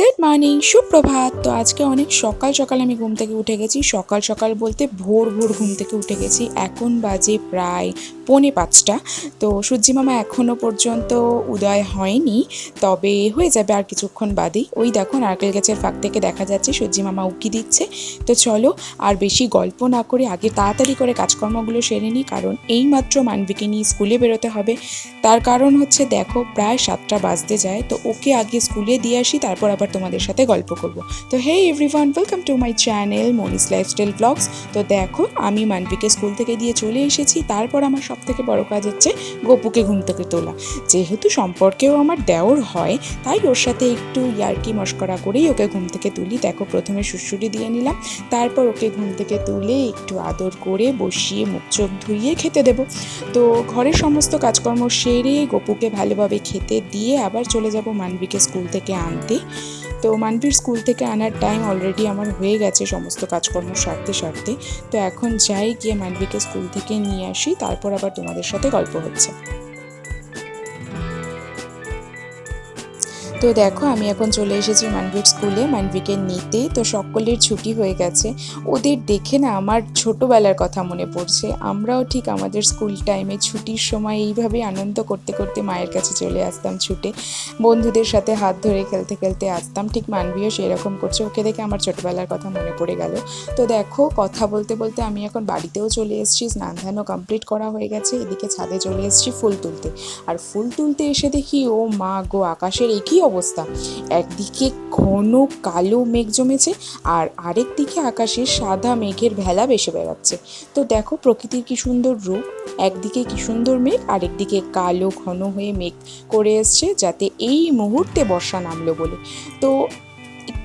Good morning সুপ্রভাত। তো আজকে অনেক সকাল সকাল আমি ঘুম থেকে উঠে গেছি। সকাল সকাল বলতে ভোর ভোর ঘুম থেকে উঠে গেছি। এখন বাজে প্রায় পৌনে পাঁচটা। তো সূর্যি মামা এখনও পর্যন্ত উদয় হয়নি, তবে হয়ে যাবে আর কিছুক্ষণ বাদেই। ওই দেখো, নারকেল গাছের ফাঁক থেকে দেখা যাচ্ছে সূর্যি মামা উকি দিচ্ছে। তো চলো, আর বেশি গল্প না করে আগে তাড়াতাড়ি করে কাজকর্মগুলো সেরে নিই, কারণ এইমাত্র মানবিকে নিয়ে স্কুলে বেরোতে হবে। তার কারণ হচ্ছে, দেখো, প্রায় সাতটা বাজতে যায়। তো ওকে আগে স্কুলে দিয়ে আসি, তারপর আবার তোমাদের সাথে গল্প করব। তো hey everyone welcome to my channel Monis lifestyle vlogs তো দেখো, আমি মানবিকে স্কুল থেকে দিয়ে চলে এসেছি। তারপর আমার সব থেকে বড় কাজ হচ্ছে গপুকে ঘুম থেকে তোলা। যেহেতু সম্পর্কেও আমার দেওর হয়, তাই ওর সাথে একটু ইয়ার্কি মস্করা করেই ওকে ঘুম থেকে তুলি। দেখো, প্রথমে সুশুরি দিয়ে নিলাম। তারপর ওকে ঘুম থেকে তুলে একটু আদর করে বসিয়ে মুখ চোখ ধুইয়ে খেতে দেবো। তো ঘরের সমস্ত কাজকর্ম সেরে গপুকে ভালোভাবে খেতে দিয়ে আবার চলে যাব মানবিকে স্কুল থেকে আনতে। তো মানবীর স্কুল থেকে আনার টাইম অলরেডি আমার হয়ে গেছে সমস্ত কাজকর্ম সারতে সারতে। তো এখন যাই গিয়ে মানবীকে স্কুল থেকে নিয়ে আসি, তারপর আবার তোমাদের সাথে গল্প হচ্ছে। তো দেখো, আমি এখন চলে এসেছি মানবীর স্কুলে মানভিকে নিতে। তো সকলের ছুটি হয়ে গেছে। ওদের দেখে না আমার ছোটোবেলার কথা মনে পড়ছে। আমরাও ঠিক আমাদের স্কুল টাইমে ছুটির সময় এইভাবে আনন্দ করতে করতে মায়ের কাছে চলে আসতাম ছুটে। বন্ধুদের সাথে হাত ধরে খেলতে খেলতে আসতাম। ঠিক মানবীও সেরকম করছে। ওকে দেখে আমার ছোটোবেলার কথা মনে পড়ে গেল। তো দেখো, কথা বলতে বলতে আমি এখন বাড়িতেও চলে এসেছি। স্নান ধানও কমপ্লিট করা হয়ে গেছে। এদিকে ছাদে চলে এসেছি ফুল তুলতে। আর ফুল তুলতে এসে দেখি, ও মা গো, আকাশের একই অবস্থা। একদিকে ঘন কালো মেঘ জমেছে আর আরেক দিকে আকাশে সাদা মেঘের ভেলা বেসে বেড়াচ্ছে। তো দেখো প্রকৃতির কি সুন্দর রূপ। একদিকে কি সুন্দর মেঘ, আরেকদিকে কালো ঘন হয়ে মেঘ করে এসছে যাতে এই মুহূর্তে বর্ষা নামলো বলে। তো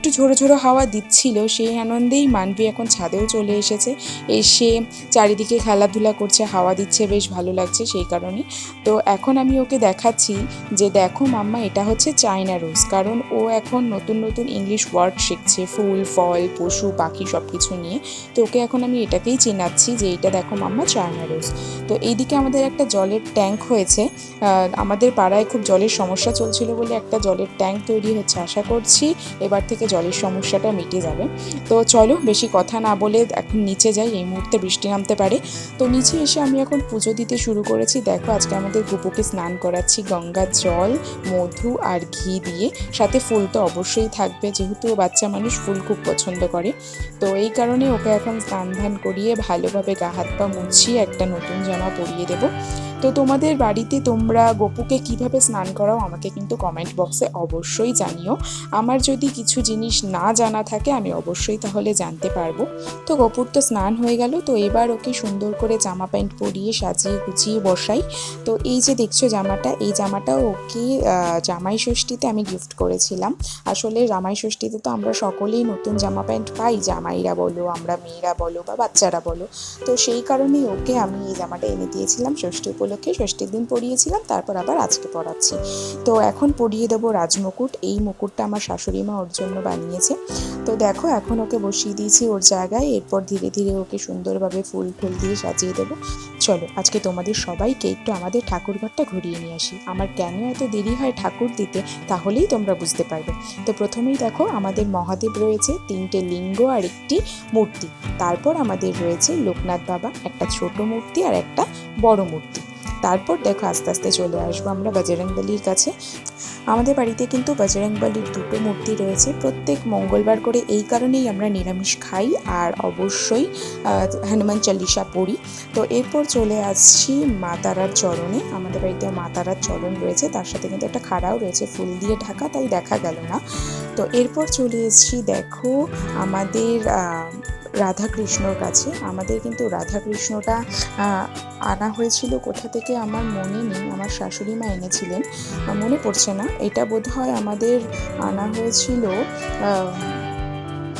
একটু ঝোড়ো ঝোড়ো হাওয়া দিচ্ছিল সেই আনন্দেই মানবী এখন ছাদেও চলে এসেছে। এসে চারিদিকে খেলাধুলা করছে, হাওয়া দিচ্ছে, বেশ ভালো লাগছে সেই কারণে। তো এখন আমি ওকে দেখাচ্ছি যে, দেখো মাম্মা, এটা হচ্ছে চায়না রোজ। কারণ ও এখন নতুন নতুন ইংলিশ ওয়ার্ড শিখছে, ফুল, ফল, পশু, পাখি সব কিছু নিয়ে। তো ওকে এখন আমি এটাকেই চেনাচ্ছি যে, এটা দেখো মাম্মা, চায়না রোজ। তো এইদিকে আমাদের একটা জলের ট্যাঙ্ক হয়েছে। আমাদের পাড়ায় খুব জলের সমস্যা চলছিল বলে একটা জলের ট্যাঙ্ক তৈরি হচ্ছে। আশা করছি এবার থেকে জলের সমস্যাটা মিটে যাবে। তো চলো বেশি কথা না বলে এখন নিচে যাই, এই মুহূর্তে বৃষ্টি নামতে পারে। তো নিচে এসে আমি এখন পুজো দিতে শুরু করেছি। দেখো আজকে আমাদের গুপুকে স্নান করাচ্ছি গঙ্গার জল, মধু আর ঘি দিয়ে। সাথে ফুল তো অবশ্যই থাকবে, যেহেতু বাচ্চা মানুষ ফুল খুব পছন্দ করে। তো এই কারণে ওকে এখন স্নান ধান করিয়ে ভালোভাবে গা হাত পা মুছিয়ে একটা নতুন জামা পরিয়ে দেবো। তো তোমাদের বাড়িতে তোমরা গপুকে কীভাবে স্নান করাও আমাকে কিন্তু কমেন্ট বক্সে অবশ্যই জানিও। আমার যদি কিছু জিনিস না জানা থাকে, আমি অবশ্যই তাহলে জানতে পারব। তো গপুর তো স্নান হয়ে গেল, তো এবার ওকে সুন্দর করে জামা প্যান্ট পরিয়ে সাজিয়ে গুছিয়ে বসাই। তো এই যে দেখছ জামাটা, এই জামাটা ওকে জামাই ষষ্ঠীতে আমি গিফট করেছিলাম। আসলে জামাই ষষ্ঠীতে তো আমরা সকলেই নতুন জামা প্যান্ট পাই, জামাইরা বলো, আমরা মেয়েরা বলো বা বাচ্চারা বলো। তো সেই কারণেই ওকে আমি এই জামাটা এনে দিয়েছিলাম ষষ্ঠী উপলক্ষে। ষষ্ঠীর দিন পরিয়েছিলাম তারপর আবার আজকে পড়াচ্ছি। তো এখন পরিয়ে দেবো রাজমুকুট। এই মুকুটটা আমার শাশুড়ি মা ওর জন্য বানিয়েছে। তো দেখো, এখন ওকে বসিয়ে দিয়েছি ওর জায়গায়। এরপর ধীরে ধীরে ওকে সুন্দরভাবে ফুল ফুল দিয়ে সাজিয়ে দেবো। চলো, আজকে তোমাদের সবাইকে একটু আমাদের ঠাকুরঘরটা ঘুরিয়ে নিয়ে আসি। আমার কেন এত দেরি হয় ঠাকুর দিতে, তাহলেই তোমরা বুঝতে পারবে। তো প্রথমেই দেখো, আমাদের মহাদেব রয়েছে, তিনটে লিঙ্গ আর একটি মূর্তি। তারপর আমাদের রয়েছে লোকনাথ বাবা, একটা ছোট মূর্তি আর একটা বড় মূর্তি। তারপর দেখো আস্তে আস্তে চলে আসব আমরা বজরংবলির কাছে। আমাদের বাড়িতে কিন্তু বজরংবলির দুটো মূর্তি রয়েছে। প্রত্যেক মঙ্গলবার করে এই কারণেই আমরা নিরামিষ খাই আর অবশ্যই হনুমান চল্লিশা পড়ি। তো এরপর চলে আসছি মা তারার চরণে। আমাদের বাড়িতে মা তারার চরণ রয়েছে। তার সাথে কিন্তু একটা খাড়াও রয়েছে, ফুল দিয়ে ঢাকা, তাই দেখা গেল না। তো এরপর চলে এসেছি, দেখো আমাদের রাধাকৃষ্ণর কাছে। আমাদের কিন্তু রাধাকৃষ্ণটা আনা হয়েছিল কোথা থেকে আমার মনে নেই। আমার শাশুড়ি মা এনেছিলেন। মনে পড়ছে না। এটা বোধ হয় আমাদের আনা হয়েছিল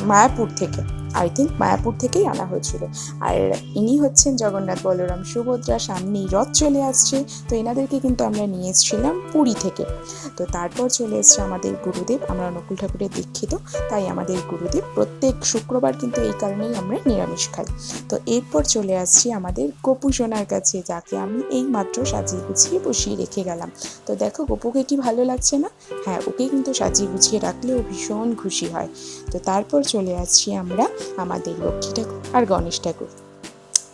মায়াপুর থেকে। আই থিঙ্ক মায়াপুর থেকেই আনা হয়েছিল। আর ইনি হচ্ছেন জগন্নাথ বলরাম সুভদ্রা সামনেই রথ চলে আসছে। তো এনাদেরকে কিন্তু আমরা নিয়ে এসেছিলাম পুরী থেকে। তো তারপর চলে এসছে আমাদের গুরুদেব। আমরা নকুল ঠাকুরের দীক্ষিত। তাই আমাদের গুরুদেব প্রত্যেক শুক্রবার কিন্তু এই কারণেই আমরা নিরামিষ খাই। তো এরপর চলে আসছি আমাদের গপু সোনার কাছে, যাকে আমি এই মাত্র সাজিয়ে গুছিয়ে বসিয়ে রেখে গেলাম। তো দেখো, গপুকে কি ভালো লাগছে না? হ্যাঁ ওকে কিন্তু সাজিয়ে গুছিয়ে রাখলে ও ভীষণ খুশি হয়। তো তারপর চলে আসছি আমরা আমাদের লক্ষ্মী ঠাকুর আর গণেশ ঠাকুর।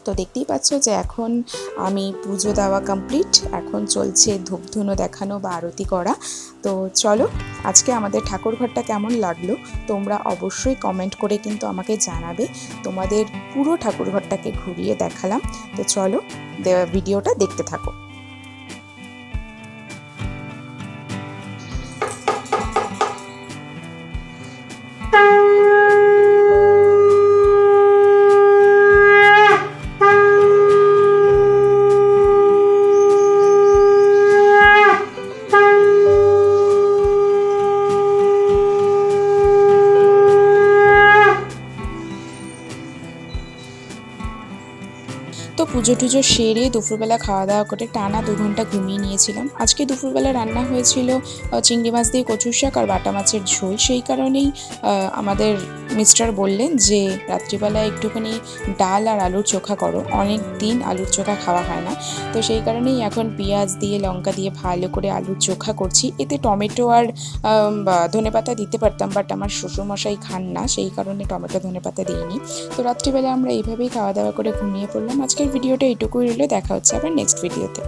তো দেখতেই পাচ্ছ যে এখন আমি পুজো দেওয়া কমপ্লিট এখন চলছে ধূপধুনো দেখানো বা আরতি করা। তো চলো, আজকে আমাদের ঠাকুর ঘরটা কেমন লাগল তোমরা অবশ্যই কমেন্ট করে কিন্তু আমাকে জানাবে। তোমাদের পুরো ঠাকুর ঘরটাকে ঘুরিয়ে দেখালাম। তো চলো ভিডিওটা দেখতে থাকো। পুজো টুজো সেরে দুপুরবেলা খাওয়া দাওয়া করে টানা দু ঘণ্টা ঘুমিয়ে নিয়েছিলাম। আজকে দুপুরবেলা রান্না হয়েছিল চিংড়ি মাছ দিয়ে কচুর শাক আর বাটা মাছের ঝোল। সেই কারণেই আমাদের মিস্টার বললেন যে রাত্রিবেলা একটুখানি ডাল আর আলুর চোখা করো। অনেক দিন আলুর চোখা খাওয়া হয় না। তো সেই কারণেই এখন পেঁয়াজ দিয়ে, লঙ্কা দিয়ে ভালো করে আলুর চোখা করছি। এতে টমেটো আর ধনে পাতা দিতে পারতাম, বাট আমার শ্বশুরমশাই খান না। সেই কারণে টমেটো ধনে পাতা দিইনি। তো রাত্রিবেলা আমরা এইভাবেই খাওয়া দাওয়া করে ঘুমিয়ে পড়লাম। আজকের ভিডিওটা এটুকুই রইল দেখা হচ্ছে আবার নেক্সট ভিডিওতে